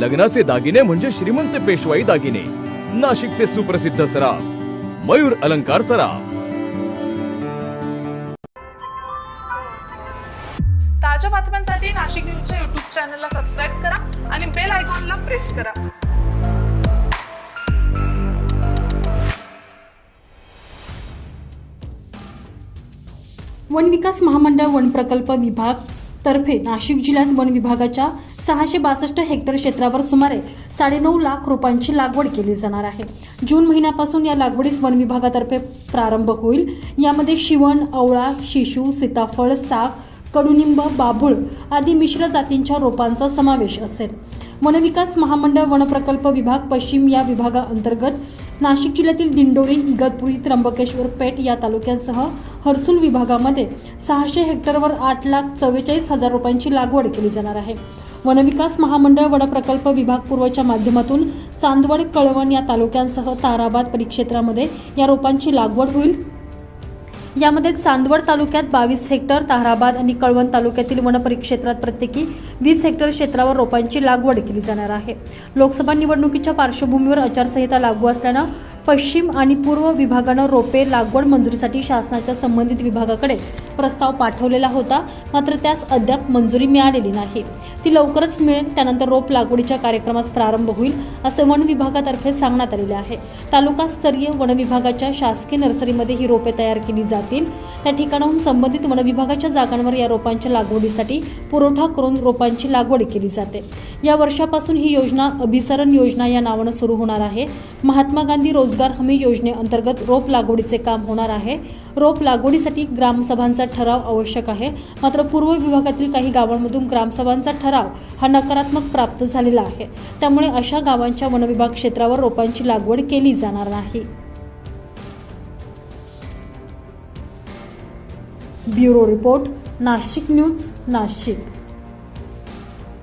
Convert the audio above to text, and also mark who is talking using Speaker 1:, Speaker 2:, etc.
Speaker 1: लग्नाचे दागिने म्हणजे श्रीमंत पेशवाई दागिने. नाशिकचे सुप्रसिद्ध सराफ मयूर अलंकार सराफ.
Speaker 2: ताज्या बातम्यांसाठी नाशिक न्यूजच्या युट्यूब चॅनलला सबस्क्राईब करा आणि बेल आयकॉनला प्रेस करा.
Speaker 3: वन विकास महामंडळ वन प्रकल्प विभाग तर्फे नाशिक जिल्ह्यात वन विभागाच्या सहाशे बासष्ट हेक्टर क्षेत्रावर सुमारे साडेनऊ लाख रोपांची लागवड केली जाणार आहे. जून महिन्यापासून या लागवडीस वन विभागातर्फे प्रारंभ होईल. यामध्ये शिवण आवळा शिशू सीताफळ साग कडुनिंब बाभूळ आदी मिश्र जातींच्या रोपांचा समावेश असेल. वनविकास महामंडळ वनप्रकल्प विभाग पश्चिम या विभागाअंतर्गत नाशिक जिल्ह्यातील दिंडोरी इगतपुरी त्र्यंबकेश्वर पेठ या तालुक्यांसह हर्सुल विभागामध्ये सहाशे हेक्टरवर आठ लाख चव्वेचाळीस हजार रुपयांची लागवड केली जाणार आहे. वनविकास महामंडळ वनप्रकल्प विभाग पूर्वच्या माध्यमातून चांदवड कळवण या तालुक्यांसह ताराबाद परिक्षेत्रामध्ये या रोपांची लागवड होईल. यामध्ये चांदवड तालुक्यात बावीस हेक्टर ताहराबाद आणि कळवण तालुक्यातील वनपरिक्षेत्रात प्रत्येकी वीस हेक्टर क्षेत्रावर रोपांची लागवड केली जाणार आहे. लोकसभा निवडणुकीच्या पार्श्वभूमीवर आचारसंहिता लागू असल्यानं पश्चिम आणि पूर्व विभागानं रोपे लागवड मंजुरीसाठी शासनाच्या संबंधित विभागाकडे प्रस्ताव पाठवलेला होता मात्र त्यास अद्याप मंजुरी मिळालेली नाही. ती लवकरच मिळेल त्यानंतर रोप लागवडीच्या कार्यक्रमास प्रारंभ होईल असे वन विभागातर्फे सांगण्यात आलेले आहे. तालुकास्तरीय वन विभागाच्या शासकीय नर्सरीमध्ये ही रोपे तयार केली जातील. त्या ठिकाणाहून संबंधित वन विभागाच्या जागांवर या रोपांच्या लागवडीसाठी पुरवठा करून रोपांची लागवड केली जाते. या वर्षापासून ही योजना अभिसरण योजना या नावानं सुरू होणार आहे. महात्मा गांधी रोजगार हमी योजनेअंतर्गत रोप लागवडीचे काम होणार आहे. रोप लागवडीसाठी ग्रामसभांचा ठराव आवश्यक आहे. मात्र पूर्व विभागातील काही गावांमधून ग्रामसभांचा ठराव हा नकारात्मक प्राप्त झालेला आहे. त्यामुळे अशा गावांच्या वनविभाग क्षेत्रावर रोपांची लागवड केली जाणार नाही. Bureau report Nashik news Nashik.